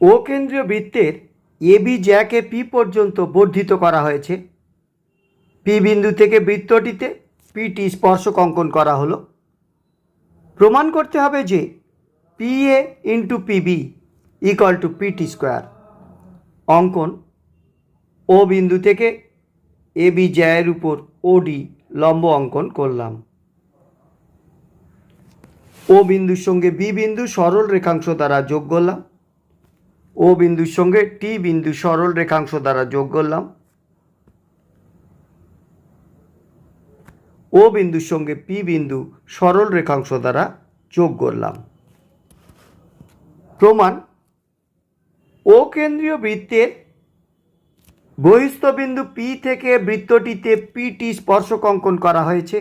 ও কেন্দ্রীয় বৃত্তের AB জ্যাকে P পর্যন্ত বর্ধিত করা হয়েছে। পি বিন্দু থেকে বৃত্তটিতে পিটি স্পর্শক অঙ্কন করা হলো। প্রমাণ করতে হবে যে P A into PB equal to PT square. অঙ্কন ও বিন্দু থেকে এ বি জ্যায়ের উপর ওডি লম্ব অঙ্কন করলাম। ও বিন্দুর সঙ্গে বি বিন্দু সরল রেখাংশ দ্বারা যোগ করলাম। ও বিন্দুর সঙ্গে টি বিন্দু সরল রেখাংশ দ্বারা যোগ করলাম। ও বিন্দুর সঙ্গে পি বিন্দু সরল রেখাংশ দ্বারা যোগ করলাম। প্রমাণ, ও কেন্দ্রীয় বৃত্তের বহিস্থ বিন্দু পি থেকে বৃত্তটিতে পিটি স্পর্শক অঙ্কন করা হয়েছে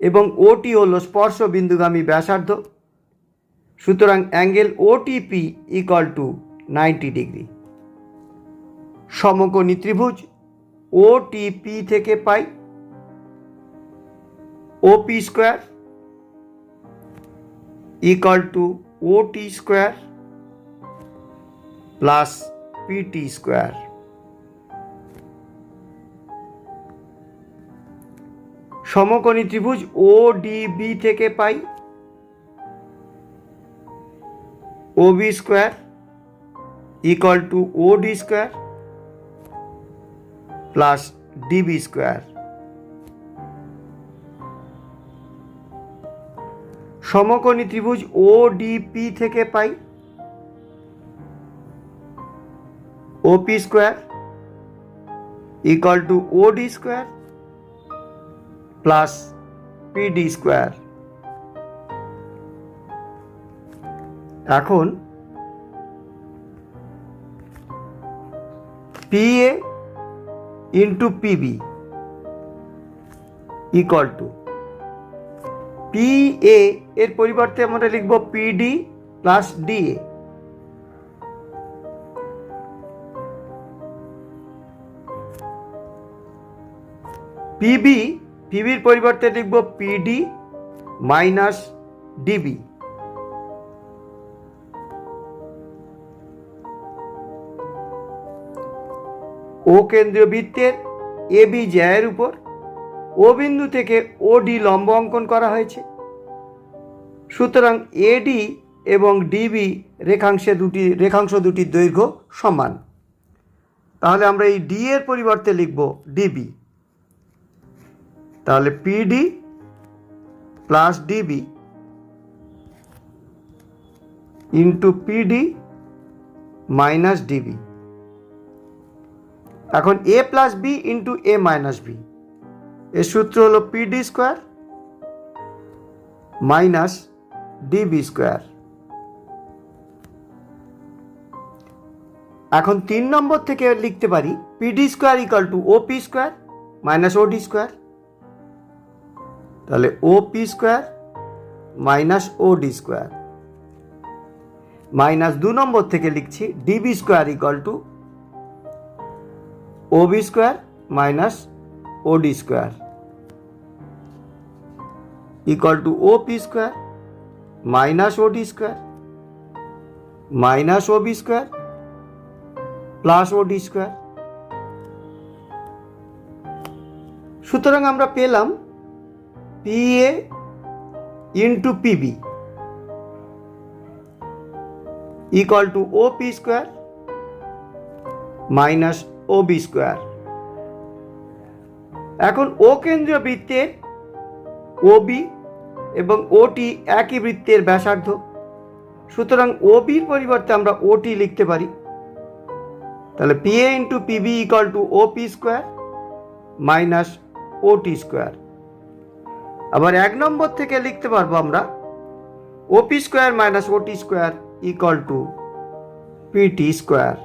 এবং ওটি হল স্পর্শ বিন্দুগামী ব্যাসার্ধ। সুতরাং angle OTP equal to ninety degree. সমকোণী ত্রিভুজ ওটিপি থেকে পাই। OP square equal to OT square plus PT square সমকোণী ত্রিভুজ ও ডিবি থেকে পাই। OB square equal to O D square plus DB square সমকোণী ত্রিভুজ ও ডিপি থেকে পাই OP square equal to O D square plus PD square এখন PA into PB equal to PA এর পরিবর্তে আমরা লিখব P D plus D A P B পিবির পরিবর্তে লিখব পিডি মাইনাস ডিবি ও কেন্দ্রীয় বৃত্তের এ বি জ্যায়ের উপর ও বিন্দু থেকে ও ডি লম্ব অঙ্কন করা হয়েছে। সুতরাং এডি এবং ডিবি রেখাংশে দুটি, রেখাংশ দুটির দৈর্ঘ্য সমান। তাহলে আমরা এই ডি এর পরিবর্তে লিখব ডিবি তাহলে PD plus DB into PD minus DB এখন A plus B into A minus B এর সূত্র হলো PD square minus DB square এখন তিন নম্বর থেকে লিখতে পারি PD square equal to O P square minus OD square তাহলে O P square minus O D square minus দু নম্বর থেকে লিখছি DB square equal to O B square minus O D square equal to O P square minus O D square minus O B square plus O D square সুতরাং আমরা পেলাম P A into PB equal to O P square minus O B square এখন O কেন্দ্রীয় বৃত্তের ও B এবং ওটি একই বৃত্তের ব্যাসার্ধ। সুতরাং ও বির পরিবর্তে আমরা ওটি লিখতে পারি। তাহলে P A into PB equal to O P square minus OT square আবার এক নম্বর থেকে লিখতে পারব আমরা O P square minus OT square equal to PT square